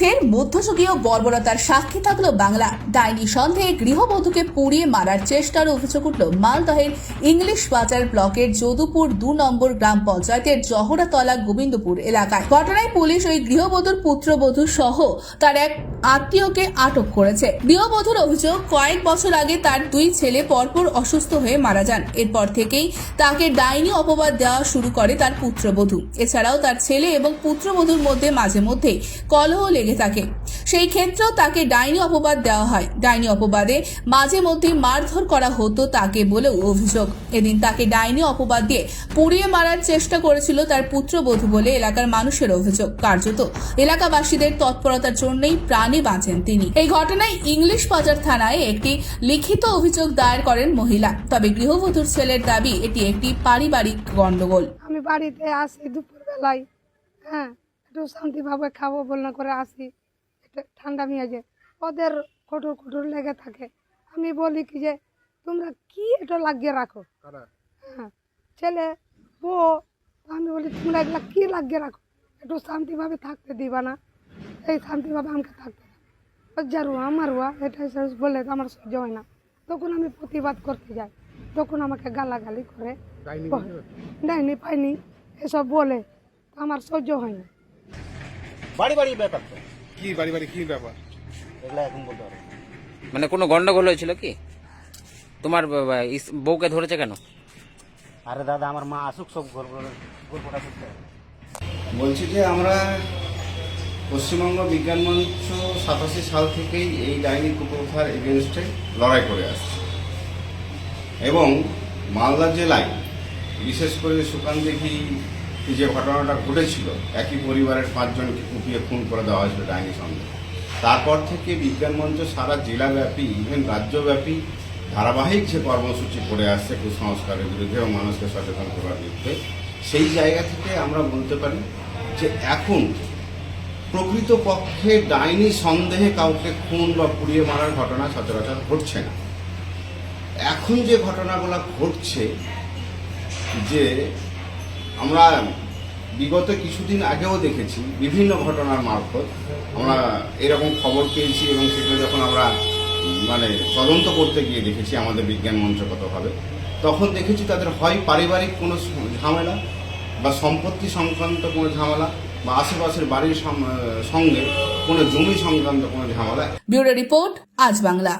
ফের মধ্যযুগীয় বর্বরতার সাক্ষী থাকল বাংলা। ডাইনি সন্দেহে গৃহবধূকে পুড়িয়ে মারার চেষ্টার অভিযোগ উঠল মালদহের ইংলিশ বাজার ব্লকের যদুপুর দু নম্বর গ্রাম পঞ্চায়েতের জহরাতলা গোবিন্দপুর এলাকায়। ঘটনায় পুলিশ ওই গৃহবধূর পুত্রবধূ সহ তার এক আত্মীয়কে আটক করেছে। গৃহবধূর অভিযোগ, কয়েক বছর আগে তার দুই ছেলে পরপর অসুস্থ হয়ে মারা যান। এরপর থেকেই তাকে ডাইনি অপবাদ দেওয়া শুরু করে তার পুত্রবধূ। এছাড়াও তার ছেলে এবং পুত্রবধূর মধ্যে মাঝে মধ্যেই কলহ লেগে থাকে। সেই ক্ষেত্রেও তাকে ডাইনি অপবাদ দেওয়া হয়। ডাইনি অপবাদে মাঝে মধ্যে মারধর করা হতো তাকে বলেও অভিযোগ। এদিন তাকে ডাইনি অপবাদ দিয়ে পুড়িয়ে মারার চেষ্টা করেছিল তার পুত্রবধূ বলে এলাকার মানুষের অভিযোগ। কার্যত এলাকাবাসীদের তৎপরতার জন্যই প্রাণে বাঁচেন তিনি। এই ঘটনায় ইংলিশ বাজার থানায় একটি লিখিত অভিযোগ দায়ের করেন মহিলা। তবে গৃহবধূর ছেলের দাবি, এটি একটি পারিবারিক গণ্ডগোল। আমি বাড়িতে আসি দুপুরবেলায় হ্যাঁ। একটু শান্তিভাবে খাব বলনা করে আসি। একটু ঠান্ডা মেয়াজে ওদের কঠোর কঠোর লেগে থাকে। আমি বলি কি যে তোমরা কি এটা লাগিয়ে রাখো? হ্যাঁ ছেলে বউ। আমি বলি তোমরা এগুলা কি লাগিয়ে রাখো? একটু শান্তিভাবে থাকতে দিবা না। এই শান্তিভাবে আমাকে থাকতে দাও। যারু আমার এটা বলে তো আমার সহ্য হয় না। তখন আমি প্রতিবাদ করতে যাই। তখন আমাকে গালাগালি করে। ডাইনি পাইনি এসব বলে। আমার সহ্য হয় না। বাড়ি বাড়ি ব্যাপার তো। কি বাড়ি বাড়ি কি ব্যাপার? এগুলো এখন বলতে পারব না। মানে কোনো গন্ডগোল হয়েছিল কি? তোমার ব- ব- ইস- বউকে ধরেছে কেন? আরে দাদা আমার মা আসুক সব গল্প গল্পটা হবে। বলছি যে আমরা পশ্চিমবঙ্গ বিজ্ঞান মঞ্চ সাতাশি সাল থেকেই এই ডাইনি কুপ্রথার এগেনস্টে লড়াই করে আসছি। এবং মালদা জেলায় বিশেষ করে সুকান্দিঘি যে ঘটনাটা ঘটেছিল, একই পরিবারের পাঁচজনকে কুপিয়ে খুন করে দেওয়া হয়েছিল ডাইনি সঙ্গে। তারপর থেকে বিজ্ঞান মঞ্চ সারা জেলাব্যাপী ইভেন রাজ্যব্যাপী ধারাবাহিক যে কর্মসূচি করে আসছে কুসংস্কারের বিরুদ্ধে এবং মানুষকে সচেতন করার বিরুদ্ধে, সেই জায়গা থেকে আমরা বলতে পারি যে এখন প্রকৃতপক্ষে ডাইনি সন্দেহে কাউকে খুন বা পুড়িয়ে মারার ঘটনা সচরাচর ঘটছে না। এখন যে ঘটনাগুলো ঘটছে, যে আমরা বিগত কিছুদিন আগেও দেখেছি বিভিন্ন ঘটনার মারফত আমরা এরকম খবর পেয়েছি এবং সেগুলো যখন আমরা মানে তদন্ত করতে গিয়ে দেখেছি আমাদের বিজ্ঞান মঞ্চগতভাবে তখন দেখেছি তাদের হয় পারিবারিক কোনো ঝামেলা বা সম্পত্তি সংক্রান্ত কোনো ঝামেলা বা আশেপাশের বাড়ির সঙ্গে কোনো জমি সংক্রান্ত কোনো ঝামেলা। ব্যুরো রিপোর্ট, আজ বাংলা।